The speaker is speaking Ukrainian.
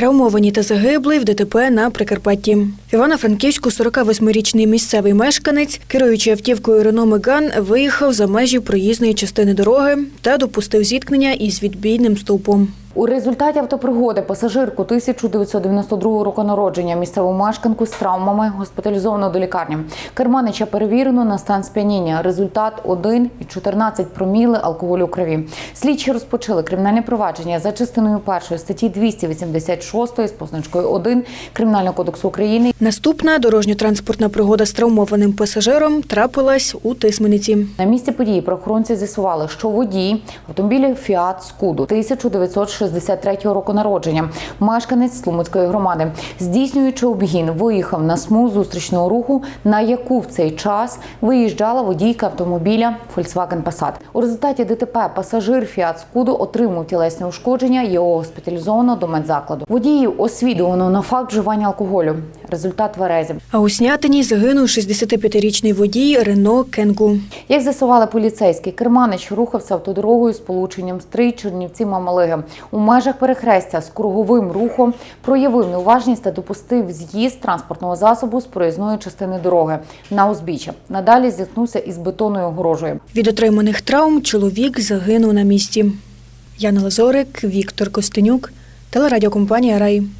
Травмовані та загиблий в ДТП на Прикарпатті. В Івано-Франківську 48-річний місцевий мешканець, керуючи автівкою Рено Меган, виїхав за межі проїзної частини дороги та допустив зіткнення із відбійним стовпом. У результаті автопригоди пасажирку 1992 року народження місцеву мешканку з травмами госпіталізовано до лікарні. Керманича перевірено на стан сп'яніння. Результат 1,14 проміли алкоголю у крові. Слідчі розпочали кримінальне провадження за частиною першої статті 286 з позначкою 1 Кримінального кодексу України. Наступна дорожньо-транспортна пригода з травмованим пасажиром трапилась у Тисмениці. На місці події правоохоронці з'ясували, що водій автомобіля Фіат Скуду 1963 року народження, мешканець Слумицької громади, здійснюючи обгін, виїхав на смугу зустрічного руху, на яку в цей час виїжджала водійка автомобіля Volkswagen Passat. У результаті ДТП пасажир Фіат Скуду отримав тілесне ушкодження. Його госпіталізовано до медзакладу. Водіїв освідувано на факт вживання алкоголю. Результат тверезі. А у Снятині загинув 65-річний водій Рено Кенгу. Як з'ясували поліцейські, Керманич рухався автодорогою з полученням стрий Чернівці Мамалиги. У межах перехрестя з круговим рухом проявив неуважність та допустив з'їзд транспортного засобу з проїзної частини дороги на узбіччя. Надалі зіткнувся із бетонною огорожею. Від отриманих травм чоловік загинув на місці. Яна Лазорик, Віктор Костенюк, телерадіокомпанія Рай.